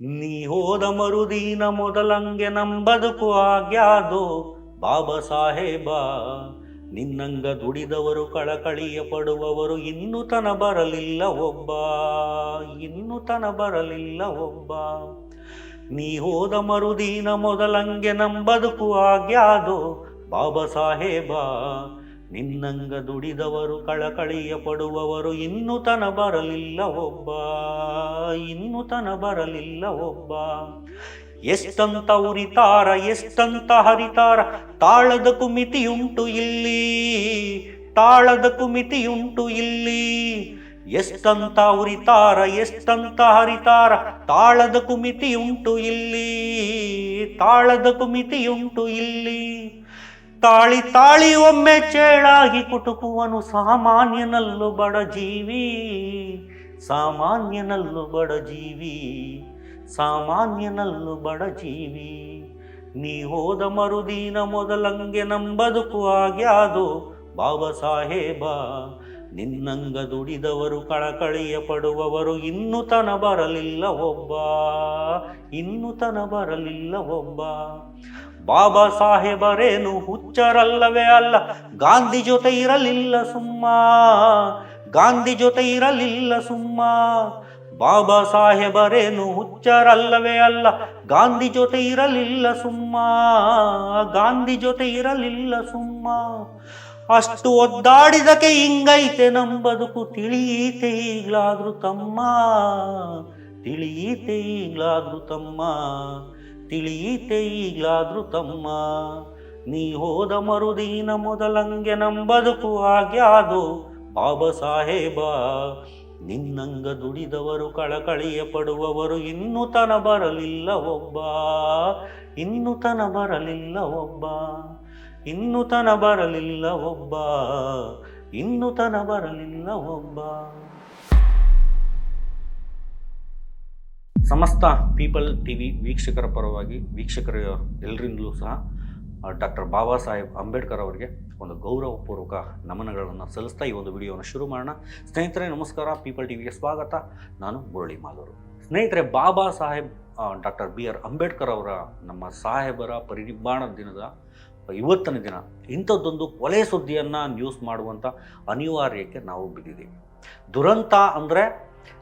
ನೀ ಹೋದ ಮರುದೀನ ಮೊದಲಂಗೆ ನಮ್ ಬದುಕು ಆಗ್ಯಾದೋ. ಬಾಬಾ ಸಾಹೇಬ, ನಿನ್ನಂಗ ದುಡಿದವರು ಕಳಕಳಿಯ ಪಡುವವರು ಇನ್ನೂ ತನ ಬರಲಿಲ್ಲ ಒಬ್ಬ, ಇನ್ನೂ ತನ ಬರಲಿಲ್ಲ ಒಬ್ಬ. ನೀ ಹೋದ ಮರುದೀನ ಮೊದಲಂಗೆ ನಮ್ ಬದುಕು ಆಗ್ಯಾದೋ. ಬಾಬಾ ಸಾಹೇಬ ನಿನ್ನಂಗ ದುಡಿದವರು ಕಳಕಳಿಯ ಪಡುವವರು ಇನ್ನೂ ತನ ಬರಲಿಲ್ಲ ಒಬ್ಬ, ಇನ್ನೂ ತನ ಬರಲಿಲ್ಲ ಒಬ್ಬ. ಎಷ್ಟಂತ ಉರಿತಾರ, ಎಷ್ಟಂತ ಹರಿತಾರ, ತಾಳದ ಕುಮಿತಿಯುಂಟು ಇಲ್ಲಿ, ತಾಳದ ಕುಮಿತಿಯುಂಟು ಇಲ್ಲಿ. ಎಷ್ಟಂತ ಉರಿತಾರ, ಎಷ್ಟಂತ ಹರಿತಾರ, ತಾಳದ ಕುಮಿತಿಯುಂಟು ಇಲ್ಲಿ, ತಾಳದ ಕುಮಿತಿಯುಂಟು ಇಲ್ಲಿ. ತಾಳಿ ತಾಳಿ ಒಮ್ಮೆ ಚೇಳಾಗಿ ಕುಟುಕುವನು ಸಾಮಾನ್ಯನಲ್ಲು ಬಡ ಜೀವಿ. ಸಾಮಾನ್ಯನಲ್ಲು ಬಡ ಜೀವಿ. ಸಾಮಾನ್ಯನಲ್ಲು ಬಡ ಜೀವಿ. ನೀ ಹೋದ ಮರುದಿನ ಮೊದಲಂಗೆ ನಮ್ಮ ಬದುಕು ಆಗ್ಯಾದು. ಬಾಬಾ ಸಾಹೇಬ, ನಿನ್ನಂಗ ದುಡಿದವರು ಕಳಕಳಿಯ ಪಡುವವರು ಇನ್ನೂ ತನ ಬರಲಿಲ್ಲ ಒಬ್ಬ. ಇನ್ನೂ ತನ ಬರಲಿಲ್ಲ ಒಬ್ಬ. ಬಾಬಾ ಸಾಹೇಬರೇನು ಹುಚ್ಚರಲ್ಲವೇ ಅಲ್ಲ, ಗಾಂಧಿ ಜೊತೆ ಇರಲಿಲ್ಲ ಸುಮ್ಮ, ಗಾಂಧಿ ಜೊತೆ ಇರಲಿಲ್ಲ ಸುಮ್ಮ. ಬಾಬಾ ಸಾಹೇಬರೇನು ಹುಚ್ಚರಲ್ಲವೇ ಅಲ್ಲ, ಗಾಂಧಿ ಜೊತೆ ಇರಲಿಲ್ಲ ಸುಮ್ಮ, ಗಾಂಧಿ ಜೊತೆ ಇರಲಿಲ್ಲ ಸುಮ್ಮ. ಅಷ್ಟು ಒದ್ದಾಡಿದಕ್ಕೆ ಹಿಂಗೈತೆ ನಮ್ಮ ಬದುಕು ತಿಳಿಯಿತೆ ಈಗ್ಲಾದ್ರು ತಮ್ಮ, ತಿಳಿಯಿತೆ ಈಗ್ಲಾದ್ರು ತಮ್ಮ. ತಿಳಿಯಿತೆ ಈಗಲಾದ್ರೂ ತಮ್ಮ. ನೀ ಹೋದ ಮರುದೀನ ಮೊದಲಂಗೆ ನಮ್ಮ ಬದುಕು ಆಗ್ಯಾದು ಬಾಬಾ ಸಾಹೇಬ, ನಿನ್ನಂಗ ದುಡಿದವರು ಕಳಕಳಿಯ ಪಡುವವರು ಇನ್ನೂ ತನ ಬರಲಿಲ್ಲ ಒಬ್ಬ. ಇನ್ನೂ ತನ ಬರಲಿಲ್ಲ ಒಬ್ಬ. ಇನ್ನೂ ತನ ಬರಲಿಲ್ಲ ಒಬ್ಬ. ಇನ್ನೂ ತನ ಬರಲಿಲ್ಲ ಒಬ್ಬ. ಸಮಸ್ತ ಪೀಪಲ್ ಟಿ ವಿ ವೀಕ್ಷಕರ ಪರವಾಗಿ ವೀಕ್ಷಕರ ಎಲ್ಲರಿಂದಲೂ ಸಹ ಡಾಕ್ಟರ್ ಬಾಬಾ ಸಾಹೇಬ್ ಅಂಬೇಡ್ಕರ್ ಅವರಿಗೆ ಒಂದು ಗೌರವಪೂರ್ವಕ ನಮನಗಳನ್ನು ಸಲ್ಲಿಸ್ತಾ ಈ ಒಂದು ವಿಡಿಯೋವನ್ನು ಶುರು ಮಾಡೋಣ. ಸ್ನೇಹಿತರೆ, ನಮಸ್ಕಾರ. ಪೀಪಲ್ ಟಿವಿಗೆ ಸ್ವಾಗತ. ನಾನು ಮುರಳಿ ಮಾಲೂರು ಸ್ನೇಹಿತರೆ, Baba Saheb doctor B R Ambedkar ಅವರ ನಮ್ಮ ಸಾಹೇಬರ ಪರಿನಿಬ್ಬಾಣ ದಿನದ ಇವತ್ತಿನ ದಿನ, ಇಂಥದ್ದೊಂದು ಕೊಲೆ ಸುದ್ದಿಯನ್ನು ನ್ಯೂಸ್ ಮಾಡುವಂಥ ಅನಿವಾರ್ಯಕ್ಕೆ ನಾವು ಬಿದ್ದಿದ್ದೀವಿ. ದುರಂತ ಅಂದರೆ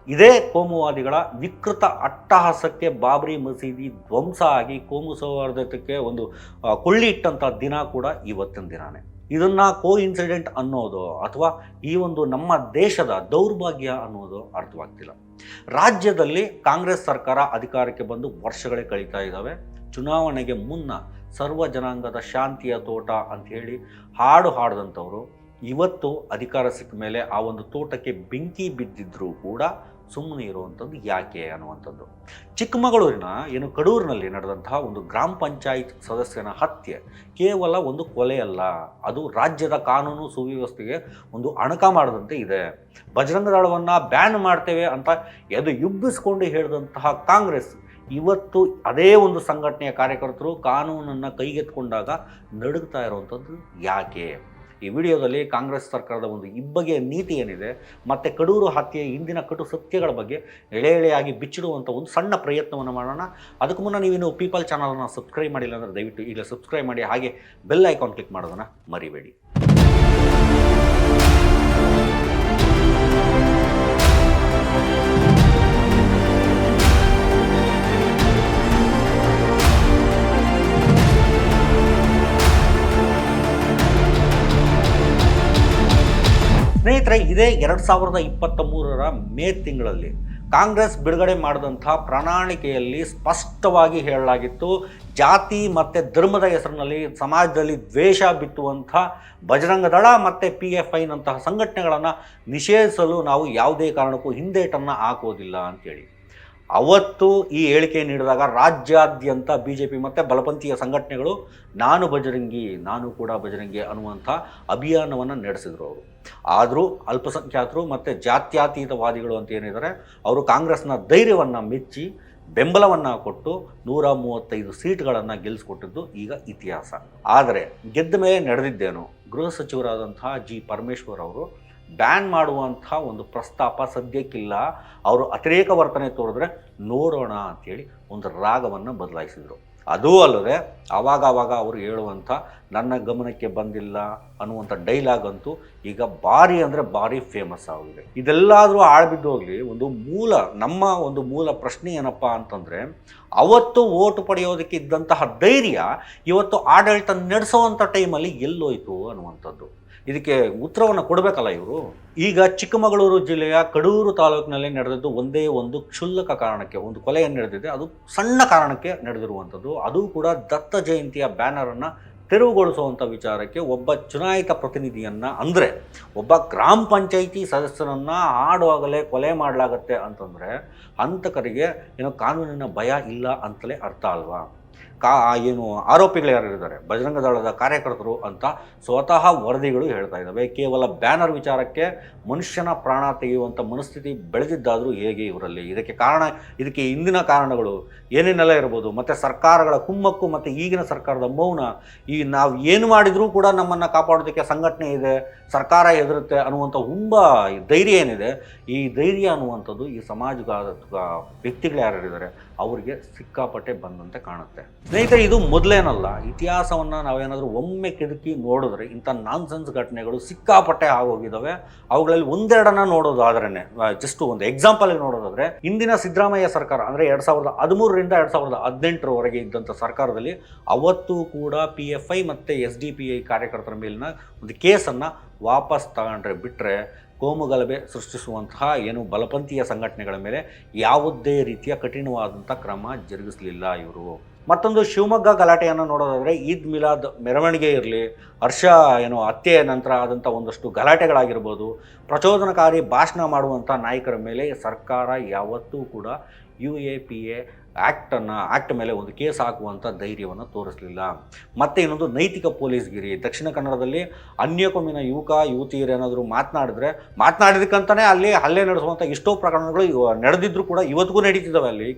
ಇದೇ ಕೋಮುವಾದಿಗಳ ವಿಕೃತ ಅಟ್ಟಹಾಸಕ್ಕೆ ಬಾಬರಿ ಮಸೀದಿ ಧ್ವಂಸ ಆಗಿ ಕೋಮು ಸೌಹಾರ್ದತೆಗೆ ಒಂದು ಕೊಳ್ಳಿ ಇಟ್ಟಂಥ ದಿನ ಕೂಡ ಇವತ್ತಿನ ದಿನಾನೇ. ಇದನ್ನು ಕೋ ಇನ್ಸಿಡೆಂಟ್ ಅನ್ನೋದು ಅಥವಾ ಈ ಒಂದು ನಮ್ಮ ದೇಶದ ದೌರ್ಭಾಗ್ಯ ಅನ್ನೋದು ಅರ್ಥವಾಗ್ತಿಲ್ಲ. ರಾಜ್ಯದಲ್ಲಿ ಕಾಂಗ್ರೆಸ್ ಸರ್ಕಾರ ಅಧಿಕಾರಕ್ಕೆ ಬಂದು ವರ್ಷಗಳೇ ಕಳೀತಾ ಇದ್ದಾವೆ. ಚುನಾವಣೆಗೆ ಮುನ್ನ ಸರ್ವ ಜನಾಂಗದ ಶಾಂತಿಯ ತೋಟ ಅಂತ ಹೇಳಿ ಹಾಡು ಹಾಡಿದಂಥವ್ರು ಇವತ್ತು ಅಧಿಕಾರ ಸಿಕ್ಕ ಮೇಲೆ ಆ ಒಂದು ತೋಟಕ್ಕೆ ಬೆಂಕಿ ಬಿದ್ದಿದ್ರೂ ಕೂಡ ಸುಮ್ಮನೆ ಇರುವಂಥದ್ದು ಯಾಕೆ ಅನ್ನುವಂಥದ್ದು. ಚಿಕ್ಕಮಗಳೂರಿನ ಏನು ಕಡೂರಿನಲ್ಲಿ ನಡೆದಂತಹ ಒಂದು ಗ್ರಾಮ ಪಂಚಾಯತ್ ಸದಸ್ಯನ ಹತ್ಯೆ ಕೇವಲ ಒಂದು ಕೊಲೆ ಅಲ್ಲ ಅದು ರಾಜ್ಯದ ಕಾನೂನು ಸುವ್ಯವಸ್ಥೆಗೆ ಒಂದು ಅಣಕ ಮಾಡದಂತೆ ಇದೆ. ಬಜರಂಗ ದಳವನ್ನು ಬ್ಯಾನ್ ಮಾಡ್ತೇವೆ ಅಂತ ಎದು ಯುಬ್ಬಿಸ್ಕೊಂಡು ಹೇಳಿದಂತಹ ಕಾಂಗ್ರೆಸ್ ಇವತ್ತು ಅದೇ ಒಂದು ಸಂಘಟನೆಯ ಕಾರ್ಯಕರ್ತರು ಕಾನೂನನ್ನು ಕೈಗೆತ್ಕೊಂಡಾಗ ನಡುಗ್ತಾ ಇರುವಂಥದ್ದು ಯಾಕೆ? ಈ ವಿಡಿಯೋದಲ್ಲಿ ಕಾಂಗ್ರೆಸ್ ಸರ್ಕಾರದ ಒಂದು ಇಬ್ಬಗೆಯ ನೀತಿ ಏನಿದೆ, ಮತ್ತು ಕಡೂರು ಹತ್ಯೆ ಇಂದಿನ ಕಟು ಸತ್ಯಗಳ ಬಗ್ಗೆ ಎಳೆ ಎಳೆಯಾಗಿ ಬಿಚ್ಚಿಡುವಂಥ ಒಂದು ಸಣ್ಣ ಪ್ರಯತ್ನವನ್ನು ಮಾಡೋಣ. ಅದಕ್ಕೂ ಮುನ್ನ ನೀವಿನ್ನು ಪೀಪಲ್ ಚಾನಲನ್ನು ಸಬ್ಸ್ಕ್ರೈಬ್ ಮಾಡಿಲ್ಲ ಅಂದರೆ ದಯವಿಟ್ಟು ಈಗ ಸಬ್ಸ್ಕ್ರೈಬ್ ಮಾಡಿ, ಹಾಗೆ ಬೆಲ್ ಐಕಾನ್ ಕ್ಲಿಕ್ ಮಾಡೋದನ್ನು ಮರಿಬೇಡಿ. ಸ್ನೇಹಿತರೆ, ಇದೇ ಎರಡು ಸಾವಿರದ ಇಪ್ಪತ್ತ ಮೂರರ ಮೇ ತಿಂಗಳಲ್ಲಿ ಕಾಂಗ್ರೆಸ್ ಬಿಡುಗಡೆ ಮಾಡಿದಂಥ ಪ್ರಣಾಳಿಕೆಯಲ್ಲಿ ಸ್ಪಷ್ಟವಾಗಿ ಹೇಳಲಾಗಿತ್ತು, ಜಾತಿ ಮತ್ತು ಧರ್ಮದ ಹೆಸರಿನಲ್ಲಿ ಸಮಾಜದಲ್ಲಿ ದ್ವೇಷ ಬಿತ್ತುವಂಥ ಬಜರಂಗ ದಳ ಮತ್ತು ಪಿ ಎಫ್ ಐನಂತಹ ಸಂಘಟನೆಗಳನ್ನು ನಿಷೇಧಿಸಲು ನಾವು ಯಾವುದೇ ಕಾರಣಕ್ಕೂ ಹಿಂದೇಟನ್ನು ಹಾಕೋದಿಲ್ಲ ಅಂತೇಳಿ. ಅವತ್ತು ಈ ಹೇಳಿಕೆ ನೀಡಿದಾಗ ರಾಜ್ಯಾದ್ಯಂತ ಬಿ ಜೆ ಪಿ ಮತ್ತು ಬಲಪಂಥೀಯ ಸಂಘಟನೆಗಳು, ನಾನು ಬಜರಂಗಿ, ನಾನು ಕೂಡ ಬಜರಂಗಿ ಅನ್ನುವಂಥ ಅಭಿಯಾನವನ್ನು ನಡೆಸಿದರು ಅವರು. ಆದರೂ ಅಲ್ಪಸಂಖ್ಯಾತರು ಮತ್ತು ಜಾತ್ಯತೀತವಾದಿಗಳು ಅಂತ ಏನಿದ್ದಾರೆ ಅವರು ಕಾಂಗ್ರೆಸ್ನ ಧೈರ್ಯವನ್ನು ಮೆಚ್ಚಿ, ಬೆಂಬಲವನ್ನು ಕೊಟ್ಟು ನೂರ ಮೂವತ್ತೈದು ಸೀಟ್ಗಳನ್ನು ಗೆಲ್ಲಿಸ್ಕೊಟ್ಟಿದ್ದು ಈಗ ಇತಿಹಾಸ. ಆದರೆ ಗೆದ್ದ ಮೇಲೆ ನಡೆದಿದ್ದೇನು, ಗೃಹ ಸಚಿವರಾದಂತಹ ಜಿ. ಪರಮೇಶ್ವರ್ ಅವರು ಬ್ಯಾನ್ ಮಾಡುವಂಥ ಒಂದು ಪ್ರಸ್ತಾಪ ಸದ್ಯಕ್ಕಿಲ್ಲ. ಅವರು ಅತಿರೇಕ ವರ್ತನೆ ತೋರಿದ್ರೆ ನೋಡೋಣ ಅಂಥೇಳಿ ಒಂದು ರಾಗವನ್ನು ಬದಲಾಯಿಸಿದರು. ಅದೂ ಅಲ್ಲದೆ ಆವಾಗ ಆವಾಗ ಅವರು ಹೇಳುವಂಥ ನನ್ನ ಗಮನಕ್ಕೆ ಬಂದಿಲ್ಲ ಅನ್ನುವಂಥ ಡೈಲಾಗ್ ಅಂತೂ ಈಗ ಭಾರಿ ಅಂದರೆ ಭಾರಿ ಫೇಮಸ್ ಆಗಿದೆ. ಇದೆಲ್ಲಾದರೂ ಆಳ್ಬಿದ್ದೋಗ್ಲಿ ಒಂದು ಮೂಲ, ನಮ್ಮ ಒಂದು ಮೂಲ ಪ್ರಶ್ನೆ ಏನಪ್ಪ ಅಂತಂದರೆ, ಅವತ್ತು ಓಟು ಪಡೆಯೋದಕ್ಕೆ ಇದ್ದಂತಹ ಧೈರ್ಯ ಇವತ್ತು ಆಡಳಿತ ನಡೆಸೋವಂಥ ಟೈಮಲ್ಲಿ ಎಲ್ಲೋಯ್ತು ಅನ್ನುವಂಥದ್ದು. ಇದಕ್ಕೆ ಉತ್ತರವನ್ನು ಕೊಡಬೇಕಲ್ಲ ಇವರು? ಈಗ ಚಿಕ್ಕಮಗಳೂರು ಜಿಲ್ಲೆಯ ಕಡೂರು ತಾಲೂಕಿನಲ್ಲಿ ನಡೆದದ್ದು ಒಂದೇ ಒಂದು ಕ್ಷುಲ್ಲಕ ಕಾರಣಕ್ಕೆ, ಒಂದು ಕೊಲೆಯನ್ನು ನಡೆದಿದೆ. ಅದು ಸಣ್ಣ ಕಾರಣಕ್ಕೆ ನಡೆದಿರುವಂಥದ್ದು. ಅದು ಕೂಡ ದತ್ತ ಜಯಂತಿಯ ಬ್ಯಾನರನ್ನು ತೆರವುಗೊಳಿಸುವಂಥ ವಿಚಾರಕ್ಕೆ ಒಬ್ಬ ಚುನಾಯಿತ ಪ್ರತಿನಿಧಿಯನ್ನು, ಅಂದರೆ ಒಬ್ಬ ಗ್ರಾಮ ಪಂಚಾಯಿತಿ ಸದಸ್ಯರನ್ನು ಆಡುವಾಗಲೇ ಕೊಲೆ ಮಾಡಲಾಗತ್ತೆ ಅಂತಂದರೆ ಹಂತಕರಿಗೆ ಏನೋ ಕಾನೂನಿನ ಭಯ ಇಲ್ಲ ಅಂತಲೇ ಅರ್ಥ ಅಲ್ವಾ? ಕಾ ಏನು ಆರೋಪಿಗಳು ಯಾರಿದ್ದಾರೆ ಬಜರಂಗ ದಳದ ಕಾರ್ಯಕರ್ತರು ಅಂತ ಸ್ವತಃ ವರದಿಗಳು ಹೇಳ್ತಾ ಇದ್ದಾವೆ. ಕೇವಲ ಬ್ಯಾನರ್ ವಿಚಾರಕ್ಕೆ ಮನುಷ್ಯನ ಪ್ರಾಣ ತೆಗೆಯುವಂಥ ಮನಸ್ಥಿತಿ ಬೆಳೆದಿದ್ದಾದರೂ ಹೇಗೆ ಇವರಲ್ಲಿ? ಇದಕ್ಕೆ ಕಾರಣ, ಇದಕ್ಕೆ ಇಂದಿನ ಕಾರಣಗಳು ಏನೇನೆಲ್ಲ ಇರ್ಬೋದು? ಮತ್ತು ಸರ್ಕಾರಗಳ ಕುಮ್ಮಕ್ಕು ಮತ್ತು ಈಗಿನ ಸರ್ಕಾರದ ಮೌನ, ಈ ನಾವು ಏನು ಮಾಡಿದರೂ ಕೂಡ ನಮ್ಮನ್ನು ಕಾಪಾಡೋದಕ್ಕೆ ಸಂಘಟನೆ ಇದೆ, ಸರ್ಕಾರ ಎದುರುತ್ತೆ ಅನ್ನುವಂಥ ತುಂಬ ಧೈರ್ಯ ಏನಿದೆ? ಈ ಧೈರ್ಯ ಅನ್ನುವಂಥದ್ದು ಈ ಸಮಾಜದ ವ್ಯಕ್ತಿಗಳು ಯಾರ್ಯಾರಿದ್ದಾರೆ ಅವರಿಗೆ ಸಿಕ್ಕಾಪಟ್ಟೆ ಬಂದಂತೆ ಕಾಣುತ್ತೆ. ಸ್ನೇಹಿತರೆ, ಇದು ಮೊದಲೇನಲ್ಲ, ಇತಿಹಾಸವನ್ನು ನಾವೇನಾದರೂ ಒಮ್ಮೆ ಕೆದಕಿ ನೋಡಿದ್ರೆ ಇಂಥ ನಾನ್ಸೆನ್ಸ್ ಘಟನೆಗಳು ಸಿಕ್ಕಾಪಟ್ಟೆ ಆಗೋಗಿದ್ದಾವೆ ಅವುಗಳಲ್ಲಿ ಒಂದೆರಡನ್ನ ನೋಡೋದಾದ್ರೇ ಜಸ್ಟ್ ಒಂದು ಎಕ್ಸಾಂಪಲ್ ನೋಡೋದಾದ್ರೆ ಇಂದಿನ ಸಿದ್ದರಾಮಯ್ಯ ಸರ್ಕಾರ, ಅಂದರೆ ಎರಡು ಸಾವಿರದ ಹದಿಮೂರರಿಂದ ಎರಡು ಸಾವಿರದ ಹದಿನೆಂಟರವರೆಗೆ ಇದ್ದಂಥ ಸರ್ಕಾರದಲ್ಲಿ ಅವತ್ತು ಕೂಡ ಪಿ ಎಫ್ ಐ ಮತ್ತು ಎಸ್ ಡಿ ಪಿ ಐ ಕಾರ್ಯಕರ್ತರ ಮೇಲಿನ ಒಂದು ಕೇಸನ್ನು ವಾಪಸ್ ತಗೊಂಡ್ರೆ ಬಿಟ್ಟರೆ ಕೋಮುಗಲಭೆ ಸೃಷ್ಟಿಸುವಂತಹ ಏನು ಬಲಪಂಥೀಯ ಸಂಘಟನೆಗಳ ಮೇಲೆ ಯಾವುದೇ ರೀತಿಯ ಕಠಿಣವಾದಂಥ ಕ್ರಮ ಜರುಗಿಸಲಿಲ್ಲ ಇವರು. ಮತ್ತೊಂದು ಶಿವಮೊಗ್ಗ ಗಲಾಟೆಯನ್ನು ನೋಡೋದಾದರೆ ಈದ್ ಮಿಲಾದ್ ಮೆರವಣಿಗೆ ಇರಲಿ, ಹರ್ಷ ಏನು ಹತ್ಯೆ ನಂತರ ಆದಂಥ ಒಂದಷ್ಟು ಗಲಾಟೆಗಳಾಗಿರ್ಬೋದು, ಪ್ರಚೋದನಕಾರಿ ಭಾಷಣ ಮಾಡುವಂಥ ನಾಯಕರ ಮೇಲೆ ಸರ್ಕಾರ ಯಾವತ್ತೂ ಕೂಡ ಯು ಎ ಪಿ ಎ ಆ್ಯಕ್ಟನ್ನು ಆ್ಯಕ್ಟ್ ಮೇಲೆ ಒಂದು ಕೇಸ್ ಹಾಕುವಂಥ ಧೈರ್ಯವನ್ನು ತೋರಿಸಲಿಲ್ಲ. ಮತ್ತು ಇನ್ನೊಂದು ನೈತಿಕ ಪೊಲೀಸ್ಗಿರಿ ದಕ್ಷಿಣ ಕನ್ನಡದಲ್ಲಿ ಅನ್ಯಕೊಮ್ಮಿನ ಯುವಕ ಯುವತಿಯರೇನಾದರೂ ಮಾತನಾಡಿದ್ರೆ ಮಾತನಾಡಿದಕ್ಕಂತಲೇ ಅಲ್ಲಿ ಹಲ್ಲೆ ನಡೆಸುವಂಥ ಎಷ್ಟೋ ಪ್ರಕರಣಗಳು ನಡೆದಿದ್ದರೂ ಕೂಡ ಇವತ್ತಿಗೂ ನಡೀತಿದ್ದಾವೆ ಅಲ್ಲಿ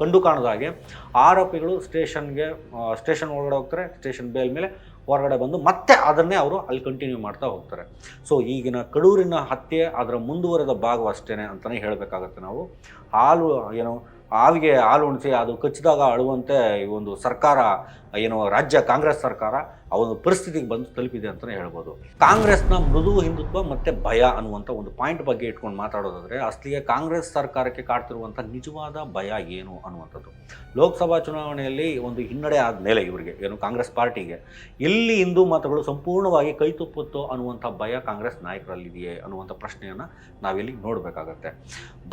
ಕಂಡು ಕಾಣದ ಹಾಗೆ. ಆರೋಪಿಗಳು ಸ್ಟೇಷನ್ಗೆ ಸ್ಟೇಷನ್ ಒಳಗಡೆ ಹೋಗ್ತಾರೆ, ಸ್ಟೇಷನ್ ಬೇಲ್ ಮೇಲೆ ಹೊರಗಡೆ ಬಂದು ಮತ್ತೆ ಅದನ್ನೇ ಅವರು ಅಲ್ಲಿ ಕಂಟಿನ್ಯೂ ಮಾಡ್ತಾ ಹೋಗ್ತಾರೆ. ಸೊ ಈಗಿನ ಕಡೂರಿನ ಹತ್ಯೆ ಅದರ ಮುಂದುವರೆದ ಭಾಗ ಅಷ್ಟೇ ಅಂತಲೇ ಹೇಳಬೇಕಾಗತ್ತೆ ನಾವು. ಹಾಲು, ಏನು ಹಾವಿಗೆ ಹಾಲು ಉಣಿಸಿ ಅದು ಕಚ್ಚಿದಾಗ ಅಳುವಂತೆ ಈ ಒಂದು ಸರ್ಕಾರ, ಏನು ರಾಜ್ಯ ಕಾಂಗ್ರೆಸ್ ಸರ್ಕಾರ ಆ ಪರಿಸ್ಥಿತಿಗೆ ಬಂದು ತಲುಪಿದೆ ಅಂತಲೇ ಹೇಳ್ಬೋದು. ಕಾಂಗ್ರೆಸ್ನ ಮೃದು ಹಿಂದುತ್ವ ಮತ್ತು ಭಯ ಅನ್ನುವಂಥ ಒಂದು ಪಾಯಿಂಟ್ ಬಗ್ಗೆ ಇಟ್ಕೊಂಡು ಮಾತಾಡೋದಾದರೆ ಅಸಲಿಗೆ ಕಾಂಗ್ರೆಸ್ ಸರ್ಕಾರಕ್ಕೆ ಕಾಡ್ತಿರುವಂಥ ನಿಜವಾದ ಭಯ ಏನು ಅನ್ನುವಂಥದ್ದು. ಲೋಕಸಭಾ ಚುನಾವಣೆಯಲ್ಲಿ ಒಂದು ಹಿನ್ನಡೆ ಆದಮೇಲೆ ಇವರಿಗೆ, ಏನು ಕಾಂಗ್ರೆಸ್ ಪಾರ್ಟಿಗೆ, ಎಲ್ಲಿ ಹಿಂದೂ ಮತಗಳು ಸಂಪೂರ್ಣವಾಗಿ ಕೈ ತುಪ್ಪುತ್ತೋ ಅನ್ನುವಂಥ ಭಯ ಕಾಂಗ್ರೆಸ್ ನಾಯಕರಲ್ಲಿದೆಯೇ ಅನ್ನುವಂಥ ಪ್ರಶ್ನೆಯನ್ನು ನಾವಿಲ್ಲಿ ನೋಡಬೇಕಾಗತ್ತೆ.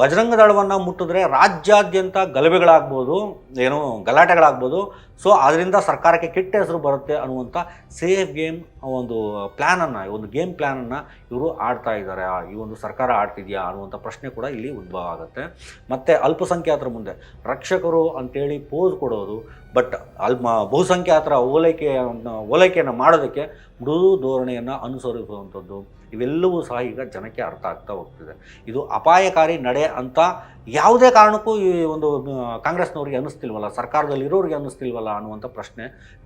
ಬಜರಂಗ ದಳವನ್ನು ಮುಟ್ಟಿದ್ರೆ ರಾಜ್ಯಾದ್ಯಂತ ಗಲಭೆಗಳಾಗ್ಬೋದು, ಏನು ಗಲಾಟೆಗಳಾಗ್ಬೋದು. ಸೊ ಅದರಿಂದ ಸರ್ಕಾರಕ್ಕೆ ಕೆಟ್ಟ ಹೆಸರು ಬರುತ್ತೆ ಅನ್ನುವಂಥ ಸೇಫ್ ಗೇಮ್ ಒಂದು ಪ್ಲ್ಯಾನನ್ನು ಒಂದು ಗೇಮ್ ಪ್ಲ್ಯಾನನ್ನು ಇವರು ಆಡ್ತಾ ಇದ್ದಾರೆ. ಈ ಒಂದು ಸರ್ಕಾರ ಆಡ್ತಿದೆಯಾ ಅನ್ನುವಂಥ ಪ್ರಶ್ನೆ ಕೂಡ ಇಲ್ಲಿ ಉದ್ಭವ ಆಗುತ್ತೆ. ಮತ್ತು ಅಲ್ಪಸಂಖ್ಯಾತರ ಮುಂದೆ, ರಕ್ಷಕರು ಅಂತೇಳಿ ಪೋಸ್ ಕೊಡೋದು, ಬಟ್ ಅಲ್ಪ ಬಹುಸಂಖ್ಯಾತರ ಓಲೈಕೆ, ಓಲೈಕೆಯನ್ನು ಮಾಡೋದಕ್ಕೆ ಮೃದು ಧೋರಣೆಯನ್ನು ಅನುಸರಿಸುವಂಥದ್ದು. ಇವೆಲ್ಲವೂ ಸಹ ಈಗ ಜನಕ್ಕೆ ಅರ್ಥ ಆಗ್ತಾ ಹೋಗ್ತಿದೆ. ಇದು ಅಪಾಯಕಾರಿ ನಡೆ ಅಂತ ಯಾವುದೇ ಕಾರಣಕ್ಕೂ ಈ ಒಂದು ಕಾಂಗ್ರೆಸ್ನವ್ರಿಗೆ ಅನ್ನಿಸ್ತಿಲ್ವಲ್ಲ ಸರ್ಕಾರದಲ್ಲಿ ಇರೋರಿಗೆ ಅನ್ನಿಸ್ತಿಲ್ವಲ್ಲ ಅನ್ನುವಂಥ ಪ್ರಶ್ನೆ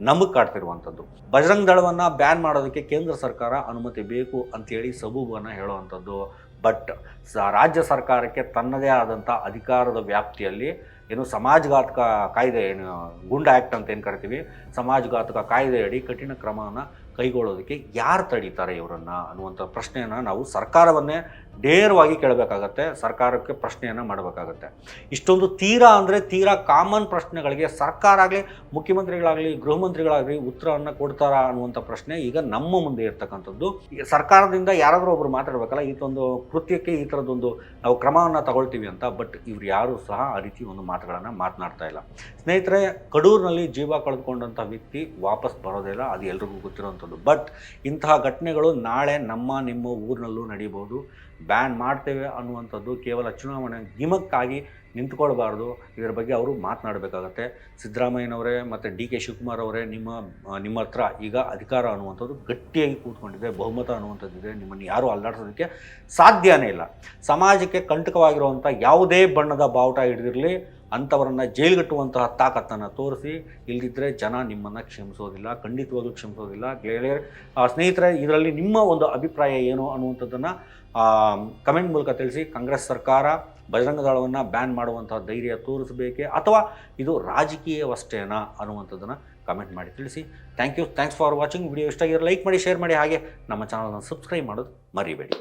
ನಮಗೆ ಕಾಡ್ತಿರುವಂಥದ್ದು. ಬಜರಂಗ್ ದಳವನ್ನು ಬ್ಯಾನ್ ಮಾಡೋದಕ್ಕೆ ಕೇಂದ್ರ ಸರ್ಕಾರ ಅನುಮತಿ ಬೇಕು ಅಂತೇಳಿ ಸಬೂಬನ್ನು ಹೇಳುವಂಥದ್ದು. ಬಟ್ ಸ, ರಾಜ್ಯ ಸರ್ಕಾರಕ್ಕೆ ತನ್ನದೇ ಆದಂಥ ಅಧಿಕಾರದ ವ್ಯಾಪ್ತಿಯಲ್ಲಿ ಏನು ಸಮಾಜಘಾತಕ ಕಾಯ್ದೆ, ಏನು ಗುಂಡ ಆ್ಯಕ್ಟ್ ಅಂತ ಏನು ಕರಿತೀವಿ, ಸಮಾಜಘಾತಕ ಕಾಯ್ದೆಯಡಿ ಕಠಿಣ ಕ್ರಮವನ್ನು ಕೈಗೊಳ್ಳೋದಕ್ಕೆ ಯಾರು ತಡೀತಾರೆ ಇವರನ್ನು ಅನ್ನುವಂಥ ಪ್ರಶ್ನೆಯನ್ನು ನಾವು ಸರ್ಕಾರವನ್ನೇ ನೇರವಾಗಿ ಕೇಳಬೇಕಾಗತ್ತೆ, ಸರ್ಕಾರಕ್ಕೆ ಪ್ರಶ್ನೆಯನ್ನು ಮಾಡಬೇಕಾಗತ್ತೆ. ಇಷ್ಟೊಂದು ತೀರಾ ಅಂದರೆ ತೀರಾ ಕಾಮನ್ ಪ್ರಶ್ನೆಗಳಿಗೆ ಸರ್ಕಾರ ಆಗಲಿ, ಮುಖ್ಯಮಂತ್ರಿಗಳಾಗಲಿ, ಗೃಹ ಮಂತ್ರಿಗಳಾಗಲಿ ಉತ್ತರವನ್ನು ಕೊಡ್ತಾರಾ ಅನ್ನುವಂಥ ಪ್ರಶ್ನೆ ಈಗ ನಮ್ಮ ಮುಂದೆ ಇರ್ತಕ್ಕಂಥದ್ದು. ಈ ಸರ್ಕಾರದಿಂದ ಯಾರಾದರೂ ಒಬ್ಬರು ಮಾತಾಡಬೇಕಲ್ಲ ಒಂದು ಕೃತ್ಯಕ್ಕೆ ಈ ಥರದ್ದೊಂದು ನಾವು ಕ್ರಮವನ್ನು ತಗೊಳ್ತೀವಿ ಅಂತ, ಬಟ್ ಇವ್ರು ಯಾರೂ ಸಹ ಆ ರೀತಿ ಒಂದು ಮಾತುಗಳನ್ನು ಮಾತನಾಡ್ತಾ ಇಲ್ಲ. ಸ್ನೇಹಿತರೆ, ಕಡೂರಿನಲ್ಲಿ ಜೀವ ಕಳೆದುಕೊಂಡಂಥ ವ್ಯಕ್ತಿ ವಾಪಸ್ ಬರೋದಿಲ್ಲ ಅದು ಎಲ್ರಿಗೂ ಗೊತ್ತಿರೋವಂಥದ್ದು. ಬಟ್ ಇಂತಹ ಘಟನೆಗಳು ನಾಳೆ ನಮ್ಮ, ನಿಮ್ಮ ಊರಿನಲ್ಲೂ ನಡೀಬೋದು ಬ್ಯಾನ್ ಮಾಡ್ತೇವೆ ಅನ್ನುವಂಥದ್ದು ಕೇವಲ ಚುನಾವಣೆ ಗಿಮಕ್ಕಾಗಿ ನಿಂತ್ಕೊಳ್ಬಾರ್ದು. ಇದರ ಬಗ್ಗೆ ಅವರು ಮಾತನಾಡಬೇಕಾಗತ್ತೆ. ಸಿದ್ದರಾಮಯ್ಯನವರೇ ಮತ್ತು ಡಿ ಕೆ ಶಿವಕುಮಾರ್ ಅವರೇ ನಿಮ್ಮ ನಿಮ್ಮ ಹತ್ರ ಈಗ ಅಧಿಕಾರ ಅನ್ನುವಂಥದ್ದು ಗಟ್ಟಿಯಾಗಿ ಕೂತ್ಕೊಂಡಿದೆ. ಬಹುಮತ ಅನ್ನುವಂಥದ್ದಿದೆ. ನಿಮ್ಮನ್ನು ಯಾರೂ ಅಲ್ಲಾಡಿಸೋದಕ್ಕೆ ಸಾಧ್ಯನೇ ಇಲ್ಲ. ಸಮಾಜಕ್ಕೆ ಕಂಟಕವಾಗಿರುವಂಥ ಯಾವುದೇ ಬಣ್ಣದ ಬಾವುಟ ಹಿಡಿದಿರಲಿ. ಅಂಥವರನ್ನು ಜೈಲ್ಗಟ್ಟುವಂತಹ ತಾಕತ್ತನ್ನು ತೋರಿಸಿ ಇಲ್ಲದಿದ್ದರೆ ಜನ ನಿಮ್ಮನ್ನು ಕ್ಷಮಿಸೋದಿಲ್ಲ, ಖಂಡಿತವಾಗ್ಲೂ ಕ್ಷಮಿಸೋದಿಲ್ಲ. ಗೆಳೆಯರೆ ಸ್ನೇಹಿತರೆ, ಇದರಲ್ಲಿ ನಿಮ್ಮ ಒಂದು ಅಭಿಪ್ರಾಯ ಏನು ಅನ್ನುವಂಥದ್ದನ್ನು ಕಮೆಂಟ್ ಮೂಲಕ ತಿಳಿಸಿ. ಕಾಂಗ್ರೆಸ್ ಸರ್ಕಾರ ಬಜರಂಗ ದಳವನ್ನು ಬ್ಯಾನ್ ಮಾಡುವಂತಹ ಧೈರ್ಯ ತೋರಿಸಬೇಕೆ ಅಥವಾ ಇದು ರಾಜಕೀಯವಷ್ಟೇನಾ ಅನ್ನುವಂಥದ್ದನ್ನು ಕಮೆಂಟ್ ಮಾಡಿ ತಿಳಿಸಿ. Thank you. Thanks for watching. Video ಇಷ್ಟ ಆಗಿರೋ ಲೈಕ್ ಮಾಡಿ, ಶೇರ್ ಮಾಡಿ. ಹಾಗೆ ನಮ್ಮ ಚಾನಲನ್ನು ಸಬ್ಸ್ಕ್ರೈಬ್ ಮಾಡೋದು ಮರಿಬೇಡಿ.